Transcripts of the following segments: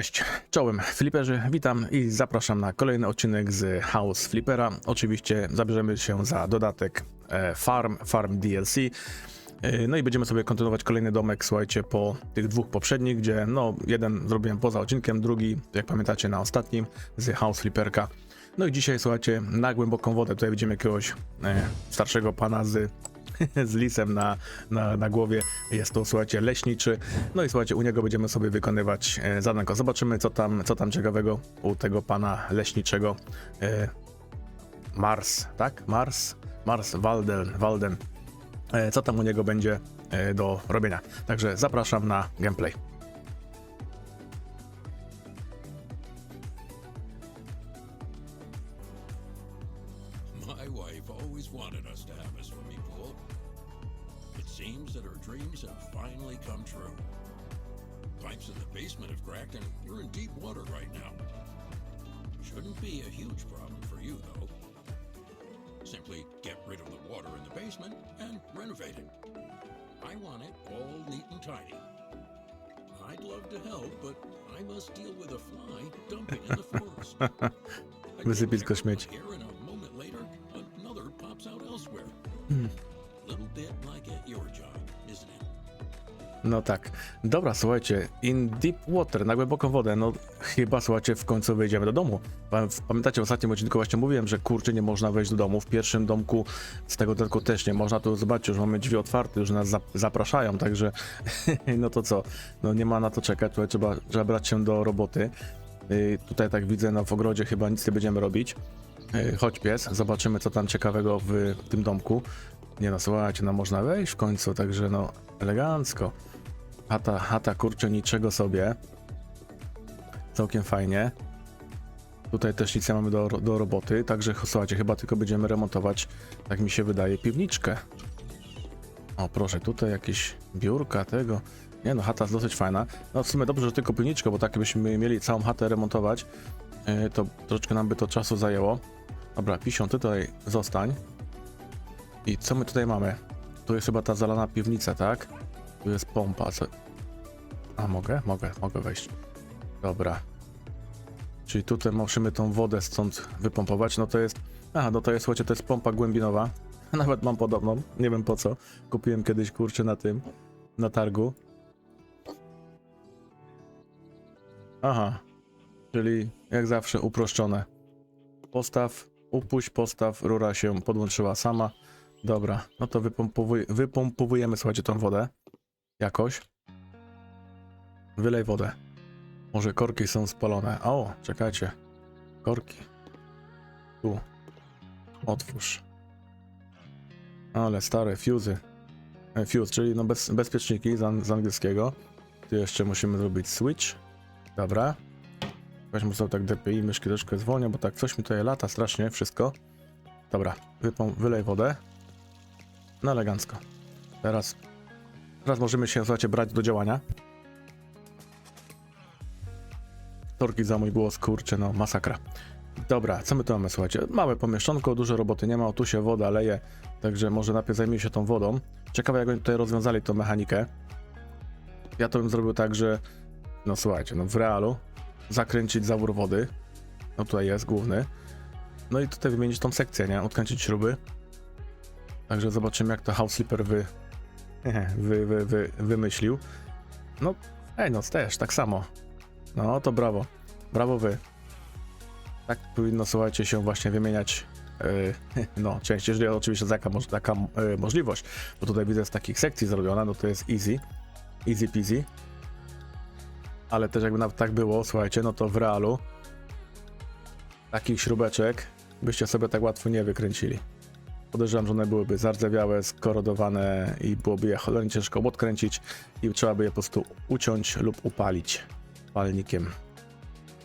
Cześć, czołem Fliperzy, witam i zapraszam na kolejny odcinek z House Flipera. Oczywiście zabierzemy się za dodatek e, Farm, Farm DLC. E, No i będziemy sobie kontynuować kolejny domek, słuchajcie, po tych dwóch poprzednich, gdzie no jeden zrobiłem poza odcinkiem, drugi, jak pamiętacie, na ostatnim z House Flipperka. No i dzisiaj, słuchajcie, na głęboką wodę, tutaj widzimy jakiegoś e, starszego pana z z lisem na, na, na głowie. Jest to, słuchajcie, leśniczy. No i słuchajcie, u niego będziemy sobie wykonywać e, zadanko. Zobaczymy, co tam, co tam ciekawego u tego pana leśniczego. E, Mars, tak? Mars? Mars Walden, Walden. E, co tam u niego będzie do robienia. Także zapraszam na gameplay. Dreams have finally come true. Pipes in the basement have cracked and you're in deep water right now. Shouldn't be a huge problem for you, though. Simply get rid of the water in the basement and renovate it. I want it all neat and tidy. I'd love to help, but I must deal with a fly dumping in the forest. Wysypisko śmieci. Here and a moment later, another pops out elsewhere. Little bit like at your job? No tak. Dobra, słuchajcie, in deep water, na głęboką wodę, no chyba, słuchajcie, w końcu wyjdziemy do domu. Pa- Pamiętacie, w ostatnim odcinku właśnie mówiłem, że kurczę, nie można wejść do domu. W pierwszym domku z tego tylko też nie można. Tu zobaczcie, już mamy drzwi otwarte, już nas zap- zapraszają, także no to co, no nie ma na to czekać, tutaj trzeba, trzeba brać się do roboty. Yy, tutaj tak widzę, no w ogrodzie chyba nic nie będziemy robić. Yy, chodź pies, zobaczymy co tam ciekawego w tym domku. Nie no, słuchajcie, no można wejść w końcu, także no elegancko. Chata, chata, kurczę, niczego sobie. Całkiem fajnie. Tutaj też nic nie mamy do, do roboty, także słuchajcie, chyba tylko będziemy remontować, tak mi się wydaje, piwniczkę. O proszę, tutaj jakieś biurka tego. Nie no, chata jest dosyć fajna. No w sumie dobrze, że tylko piwniczkę, bo tak byśmy mieli całą chatę remontować, yy, to troszeczkę nam by to czasu zajęło. Dobra, Pisią, ty tutaj zostań. I co my tutaj mamy? Tu jest chyba ta zalana piwnica, tak? Tu jest pompa. Co... A mogę? Mogę, mogę wejść. Dobra. Czyli tutaj musimy tą wodę stąd wypompować. No to jest. Aha, no to jest, słuchajcie, to jest pompa głębinowa. Nawet mam podobną. Nie wiem po co. Kupiłem kiedyś kurczę na tym, na targu. Aha. Czyli jak zawsze uproszczone. Postaw, upuść, postaw, rura się podłączyła sama. Dobra, no to wypompowuj, wypompowujemy, słuchajcie, tą wodę. Jakoś. Wylej wodę. Może korki są spalone. O, czekajcie. Korki. Tu. Otwórz. Ale stare, fuzy. E, Fuse, czyli no bez, bezpieczniki z, z angielskiego. Tu jeszcze musimy zrobić switch. Dobra. Weźmy sobie tak DPI, myszki troszkę zwolnię, bo tak coś mi tutaj lata strasznie, wszystko. Dobra, wypom- wylej wodę. No elegancko. Teraz, teraz możemy się, słuchajcie, brać do działania. Torki za mój głos, kurczę, no masakra. Dobra, co my tu mamy, słuchajcie? Małe pomieszczonko, dużo roboty nie ma, tu się woda leje, także może najpierw zajmijmy się tą wodą. Ciekawe, jak oni tutaj rozwiązali tą mechanikę. Ja to bym zrobił tak, że, no słuchajcie, no w realu zakręcić zawór wody. No tutaj jest główny. No i tutaj wymienić tą sekcję, nie? Odkręcić śruby. Także zobaczymy, jak to House Slipper wy, wy, wy, wy, wymyślił. No, ej, no też, tak samo. No, to brawo. Brawo wy. Tak powinno, słuchajcie, się właśnie wymieniać yy, no, część, jeżeli oczywiście taka, taka yy, możliwość, bo tutaj widzę z takich sekcji zrobiona, no to jest easy, easy peasy. Ale też jakby nawet tak było, słuchajcie, no to w realu takich śrubeczek byście sobie tak łatwo nie wykręcili. Podejrzewam, że one byłyby zardzewiałe, skorodowane i byłoby je cholernie ciężko odkręcić i trzeba by je po prostu uciąć lub upalić palnikiem.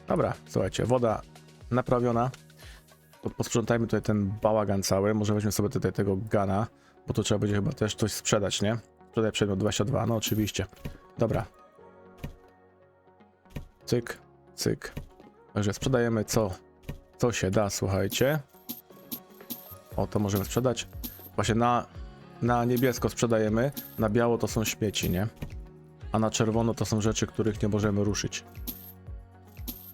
Dobra, słuchajcie, woda naprawiona. To posprzątajmy tutaj ten bałagan cały. Może weźmy sobie tutaj tego gana, bo to trzeba będzie chyba też coś sprzedać, nie? Sprzedaj przedmiot 22, no oczywiście. Dobra. Cyk, cyk. Także sprzedajemy co, co się da, słuchajcie. O, to możemy sprzedać. Właśnie na, na niebiesko sprzedajemy, na biało to są śmieci, nie? A na czerwono to są rzeczy, których nie możemy ruszyć.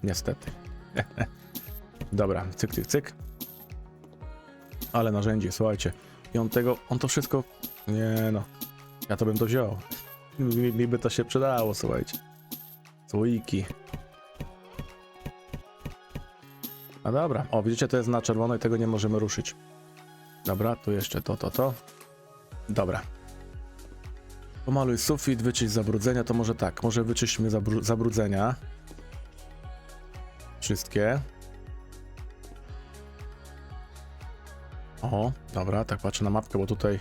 Niestety. Dobra, cyk, cyk, cyk. Ale narzędzie, słuchajcie. I on tego, on to wszystko... Nie no. Ja to bym to wziął. Mi, mi by to się przydało, słuchajcie. Słoiki. A dobra. O, widzicie, to jest na czerwono i tego nie możemy ruszyć. Dobra, tu jeszcze to, to, to. Dobra. Pomaluj sufit, wyczyść zabrudzenia, to może tak, może wyczyśćmy zabru zabrudzenia. Wszystkie. O, dobra, tak patrzę na mapkę, bo tutaj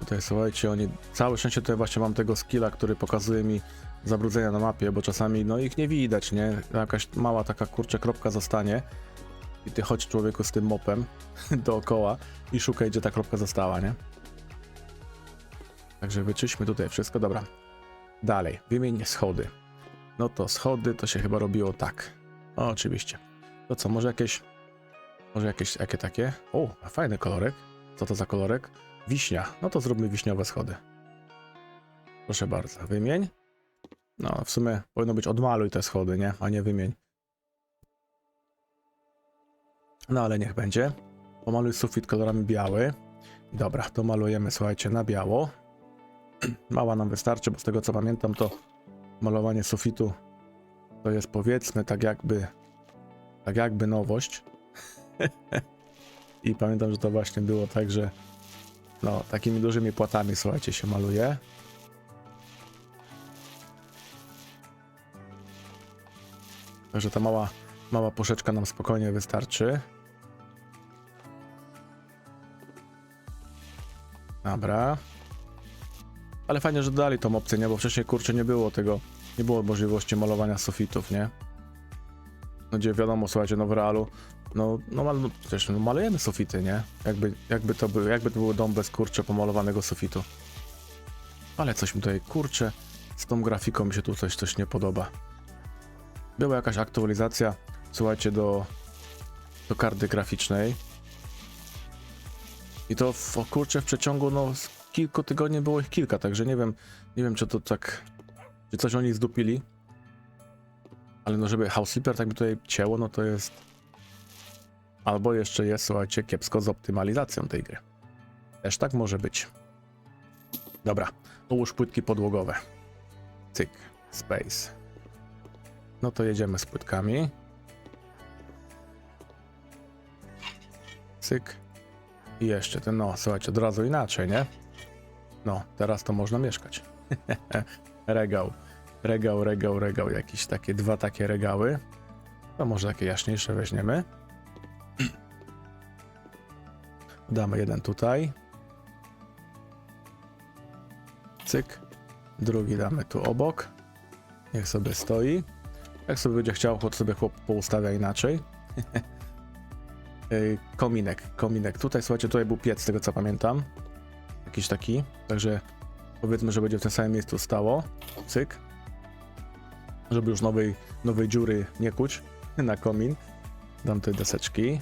tutaj słuchajcie, oni całe szczęście tutaj właśnie mam tego skilla, który pokazuje mi zabrudzenia na mapie, bo czasami no ich nie widać, nie? Jakaś mała taka kurczę kropka zostanie i ty chodź człowieku z tym mopem dookoła i szukaj gdzie ta kropka została, nie? Także wyczyśmy tutaj wszystko, dobra. Dalej, wymień schody. No to schody to się chyba robiło tak. O, oczywiście. To co, może jakieś... Może jakieś jakie takie? O, fajny kolorek. Co to za kolorek? Wiśnia. No to zróbmy wiśniowe schody. Proszę bardzo, wymień. No, w sumie powinno być odmaluj te schody, nie? A nie wymień. No, ale niech będzie. Pomaluj sufit kolorami biały. Dobra, to malujemy, słuchajcie, na biało. Mała nam wystarczy, bo z tego co pamiętam, to malowanie sufitu to jest powiedzmy tak jakby tak jakby nowość. I pamiętam, że to właśnie było tak, że no, takimi dużymi płatami, słuchajcie, się maluje. Także ta mała, mała puszeczka nam spokojnie wystarczy. Dobra. Ale fajnie, że dodali tą opcję, nie? Bo wcześniej, kurczę, nie było tego, nie było możliwości malowania sufitów, nie? No gdzie wiadomo, słuchajcie, no w realu, no, no, mal, no przecież no, malujemy sufity, nie? Jakby, jakby to był, jakby to był dom bez, kurczę, pomalowanego sufitu. Ale coś mi tutaj, kurczę, z tą grafiką mi się tu coś, coś nie podoba. Była jakaś aktualizacja, słuchajcie, do, do karty graficznej. I to w, o kurczę w przeciągu no kilku tygodni było ich kilka, także nie wiem, nie wiem czy to tak, czy coś oni zdupili. Ale no żeby House Flipper tak by tutaj cięło, no to jest... Albo jeszcze jest, słuchajcie, kiepsko z optymalizacją tej gry. Też tak może być. Dobra, połóż płytki podłogowe. Cyk, space. No to jedziemy z płytkami. Cyk. I jeszcze ten, no słuchajcie, od razu inaczej, nie? No, teraz to można mieszkać. regał, regał, regał, regał, jakieś takie, dwa takie regały. To może takie jaśniejsze weźmiemy. Damy jeden tutaj. Cyk. Drugi damy tu obok. Niech sobie stoi. Jak sobie będzie chciał, chłop sobie chłop poustawia inaczej. Ej, kominek, kominek. Tutaj, słuchajcie, tutaj był piec, z tego co pamiętam. Jakiś taki. Także powiedzmy, że będzie w tym samym miejscu stało. Cyk. Żeby już nowej, nowej dziury nie kuć na komin. Dam tutaj deseczki.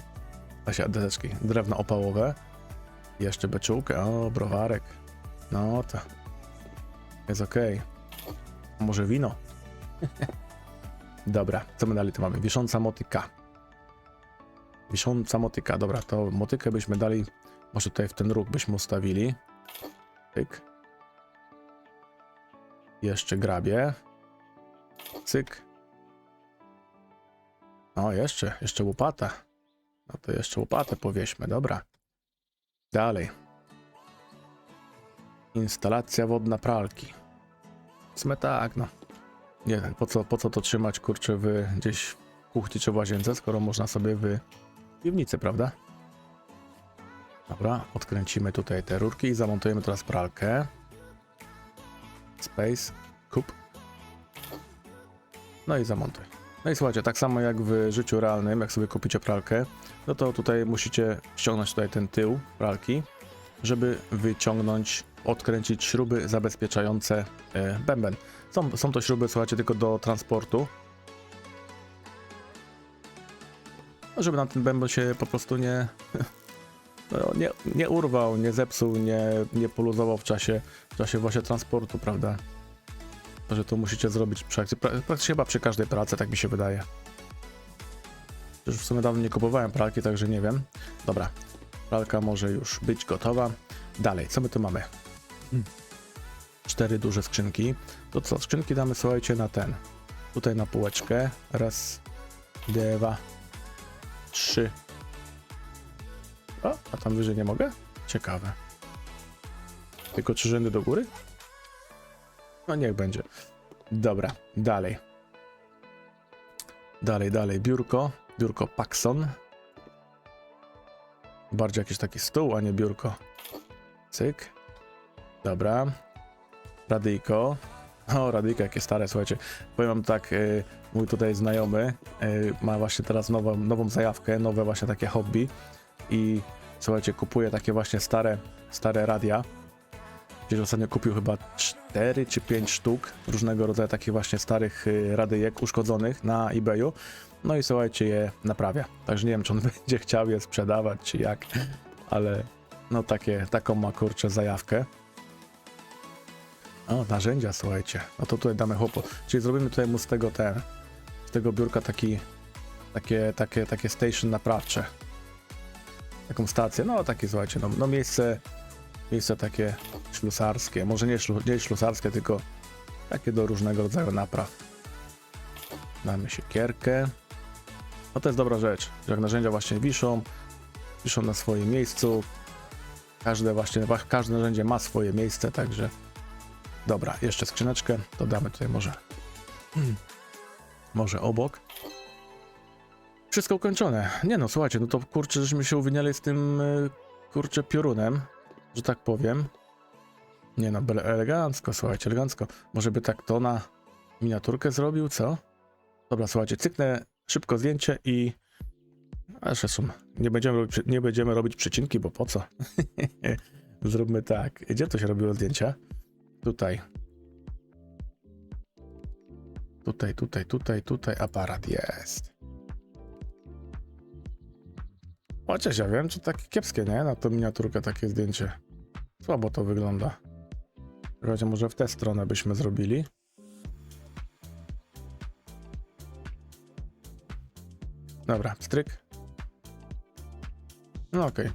Asia, deseczki. Drewno opałowe. Jeszcze beczułkę. O, browarek. No to. Jest okej. Może wino? Dobra, co my dalej tu mamy? Wisząca motyka. Wisząca motyka, dobra, to motykę byśmy dali, może tutaj w ten róg byśmy ustawili. Cyk. Jeszcze grabie. Cyk. O, jeszcze, jeszcze łopata. No to jeszcze łopatę powieśmy, dobra. Dalej. Instalacja wodna pralki. W sumie tak, no. Nie po co, po co to trzymać, kurczę, w gdzieś w kuchni czy w łazience, skoro można sobie w piwnicy, prawda? Dobra, odkręcimy tutaj te rurki i zamontujemy teraz pralkę. Space, kup. No i zamontuj. No i słuchajcie, tak samo jak w życiu realnym, jak sobie kupicie pralkę, no to tutaj musicie ściągnąć tutaj ten tył pralki, żeby wyciągnąć, odkręcić śruby zabezpieczające e, bęben. Są, są to śruby, słuchajcie, tylko do transportu. Żeby nam ten bęben się po prostu nie, no, nie, nie urwał, nie zepsuł, nie, nie poluzował w czasie, w czasie właśnie transportu, prawda? Że to musicie zrobić praktycznie, praktycznie chyba przy każdej pracy, tak mi się wydaje. Już w sumie dawno nie kupowałem pralki, także nie wiem. Dobra, pralka może już być gotowa. Dalej, co my tu mamy? Hmm. Cztery duże skrzynki. To co, skrzynki damy, słuchajcie, na ten. Tutaj na półeczkę. Raz, dwa, trzy. O, a tam wyżej nie mogę? Ciekawe. Tylko trzy rzędy do góry? No niech będzie. Dobra, dalej. Dalej, dalej. Biurko. Biurko Paxson. Bardziej jakiś taki stół, a nie biurko. Cyk. Dobra. Radyjko. O, radyjko jakie stare, słuchajcie. Powiem wam tak, y, mój tutaj znajomy y, ma właśnie teraz nową, nową zajawkę, nowe właśnie takie hobby i słuchajcie, kupuje takie właśnie stare, stare radia. Gdzieś ostatnio kupił chyba 4 czy 5 sztuk różnego rodzaju takich właśnie starych y, radyjek uszkodzonych na eBayu. No i słuchajcie, je naprawia. Także nie wiem, czy on będzie chciał je sprzedawać, czy jak, ale no takie, taką ma kurczę zajawkę. O, narzędzia, słuchajcie. No to tutaj damy chłopu. Czyli zrobimy tutaj mu z tego ten, z tego biurka taki, takie, takie, takie station naprawcze. Taką stację, no takie, słuchajcie, no, no miejsce, miejsce takie ślusarskie. Może nie, szlu, nie ślusarskie, tylko takie do różnego rodzaju napraw. Damy siekierkę. No to jest dobra rzecz, że jak narzędzia właśnie wiszą, wiszą na swoim miejscu. Każde właśnie, każde narzędzie ma swoje miejsce, także dobra, jeszcze skrzyneczkę, to damy tutaj może hmm, może obok. Wszystko ukończone. Nie no, słuchajcie, no to kurczę, żeśmy się uwiniali z tym y, kurczę piorunem, że tak powiem. Nie no, elegancko, słuchajcie, elegancko. Może by tak to na miniaturkę zrobił, co? Dobra, słuchajcie, cyknę szybko zdjęcie i... A zresztą, nie będziemy robić, nie będziemy robić przecinki, bo po co? Zróbmy tak. Gdzie to się robiło zdjęcia? Tutaj. Tutaj, tutaj, tutaj, tutaj aparat jest. Chociaż ja wiem, czy takie kiepskie, nie? Na tą miniaturkę takie zdjęcie. Słabo to wygląda. Słuchajcie, może w tę stronę byśmy zrobili. Dobra, stryk. No okej.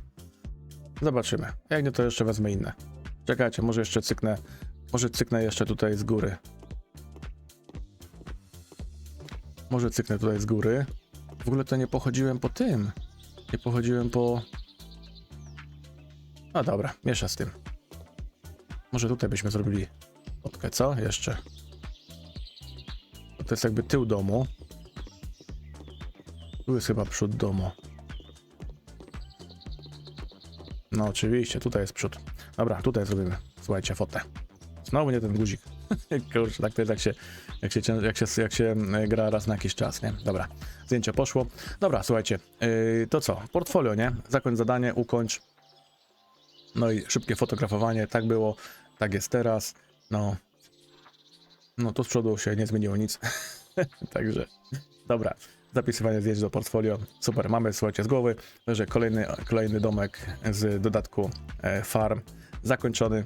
Zobaczymy. Jak nie, to jeszcze wezmę inne. Czekajcie, może jeszcze cyknę. Może cyknę jeszcze tutaj z góry. Może cyknę tutaj z góry. W ogóle to nie pochodziłem po tym. Nie pochodziłem po... No dobra, miesza z tym. Może tutaj byśmy zrobili fotkę, co? Jeszcze. To jest jakby tył domu. Tu jest chyba przód domu. No oczywiście, tutaj jest przód. Dobra, tutaj zrobimy. Słuchajcie, fotę. Znowu nie ten guzik. Kurczę, tak to jest jak się, jak się, jak się, jak się e, gra raz na jakiś czas, nie? Dobra, zdjęcie poszło. Dobra, słuchajcie, yy, to co? Portfolio, nie? Zakończ zadanie, ukończ. No i szybkie fotografowanie, tak było, tak jest teraz. No, no tu z przodu się nie zmieniło nic. Także, dobra. Zapisywanie zdjęć do portfolio. Super, mamy, słuchajcie, z głowy, że kolejny, kolejny domek z dodatku e, farm zakończony.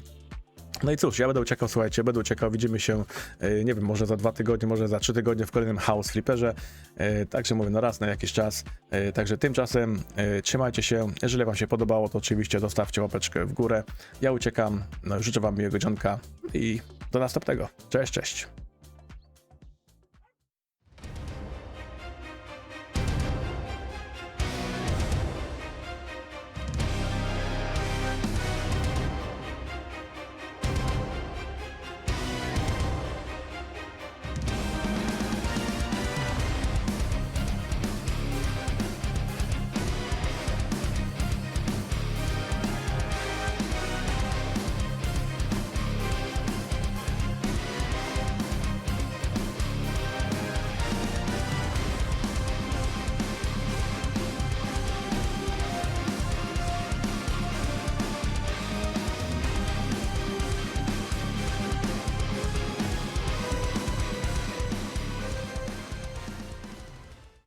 No i cóż, ja będę uciekał, słuchajcie, będę uciekał, widzimy się, e, nie wiem, może za dwa tygodnie, może za trzy tygodnie w kolejnym House Flipperze, e, także mówię, no raz na jakiś czas, e, także tymczasem trzymajcie się, jeżeli wam się podobało, to oczywiście zostawcie łapeczkę w górę, ja uciekam, no, życzę wam miłego dzionka i do następnego, cześć, cześć.